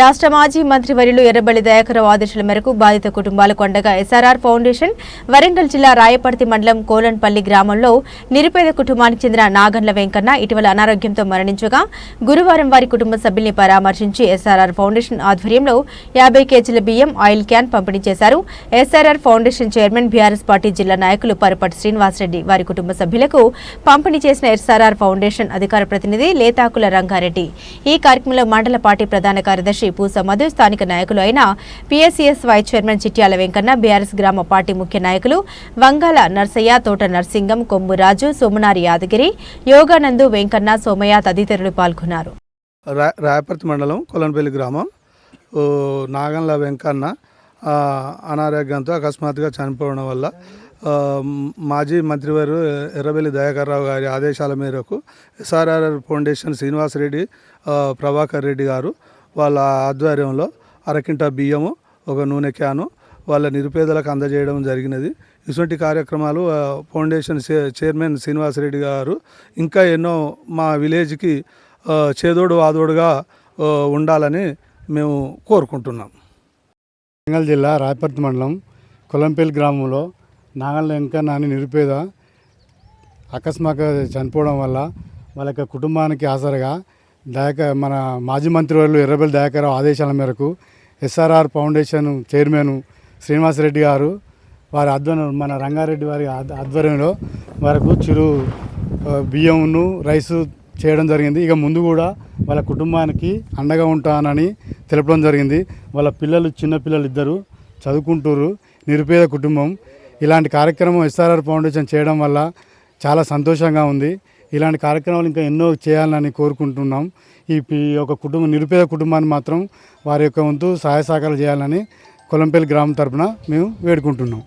రాష్ట్ర మాజీ మంత్రి మంత్రివర్యులు ఎర్రబెల్లి దయాకరావు ఆదేశాల మేరకు బాధిత కుటుంబాలకు అండగా ఎస్ఆర్ఆర్ ఫౌండేషన్ వరంగల్ జిల్లా రాయపర్తి మండలం కోలన్పల్లి గ్రామంలో నిరుపేద కుటుంబానికి చెందిన నాగన్ల వెంకన్న ఇటీవల అనారోగ్యంతో మరణించగా గురువారం వారి కుటుంబ సభ్యుల్ని పరామర్శించి ఎస్ఆర్ఆర్ ఫౌండేషన్ ఆధ్వర్యంలో యాభై కేజీల బియ్యం ఆయిల్ క్యాన్ పంపిణీ చేశారు. SRR foundation chairman BRS party జిల్లా నాయకులు పరపటి శ్రీనివాసరెడ్డి వారి కుటుంబ సభ్యులకు పంపిణీ చేసిన ఎస్ఆర్ఆర్ ఫౌండేషన్ అధికార ప్రతినిధి లేతాకుల రంగారెడ్డి. ఈ కార్యక్రమంలో మండల పార్టీ ప్రధాన కార్యదర్శి పూస పూసమధు స్థానిక నాయకులు అయిన PSCS vice chairman Chityala Venkanna BRS గ్రామ పార్టీ ముఖ్య నాయకులు వంగాల నర్సయ్య తోట నర్సింగం కొమ్మురాజు సోమనారి యాదగిరి యోగానందు వెంకన్న సోమయ్య తదితరులు పాల్గొన్నారు. రాయపర్తి మండలం కొలన్పల్లి గ్రామం. ఓ నాగన్ల వెంకన్న అనారోగ్యంతో అకస్మాత్తుగా చనిపోవడం వల్ల మాజీ మంత్రివారు ఎర్రబెల్లి దయాకర్రావు గారి ఆదేశాల మేరకు ఎస్ఆర్ఆర్ఆర్ ఫౌండేషన్ శ్రీనివాసరెడ్డి ప్రభాకర్ రెడ్డి గారు వాళ్ళ ఆధ్వర్యంలో అరకింట బియ్యము ఒక నూనె క్యాను వాళ్ళ నిరుపేదలకు అందజేయడం జరిగినది. ఇటువంటి కార్యక్రమాలు ఫౌండేషన్ చైర్మన్ శ్రీనివాసరెడ్డి గారు ఇంకా ఎన్నో మా విలేజ్కి చేదోడు వాదోడుగా ఉండాలని మేము కోరుకుంటున్నాం. వరంగల్ జిల్లా రాయపర్తి మండలం కొలంపల్లి గ్రామంలో నాగల్ వెంకన్న అని నిరుపేద అకస్మాత్తుగా చనిపోవడం వల్ల వాళ్ళ యొక్క కుటుంబానికి ఆసరగా దయాక మన మాజీ మంత్రివర్యులు ఎర్రబెల్లి దయాకరావు ఆదేశాల మేరకు ఎస్ఆర్ఆర్ ఫౌండేషన్ చైర్మన్ శ్రీనివాసరెడ్డి గారు వారి ఆధ్వర్యం మన రంగారెడ్డి వారి ఆధ్వర్యంలో వారికి చిరు బియ్యంను రైసు చేయడం జరిగింది. ఇక ముందు కూడా వాళ్ళ కుటుంబానికి అండగా ఉంటానని తెలపడం జరిగింది. వాళ్ళ పిల్లలు చిన్న పిల్లలు ఇద్దరు చదువుకుంటారు నిరుపేద కుటుంబం. ఇలాంటి కార్యక్రమం ఎస్ఆర్ఆర్ ఫౌండేషన్ చేయడం వల్ల చాలా సంతోషంగా ఉంది. ఇలాంటి కార్యక్రమాలు ఇంకా ఎన్నో చేయాలని కోరుకుంటున్నాం. ఈ ఒక యొక్క కుటుంబం నిరుపేద కుటుంబాన్ని మాత్రం వారి యొక్క వంతు సహాయ సహకారాలు చేయాలని కొలంపల్లి గ్రామం తరఫున మేము వేడుకుంటున్నాం.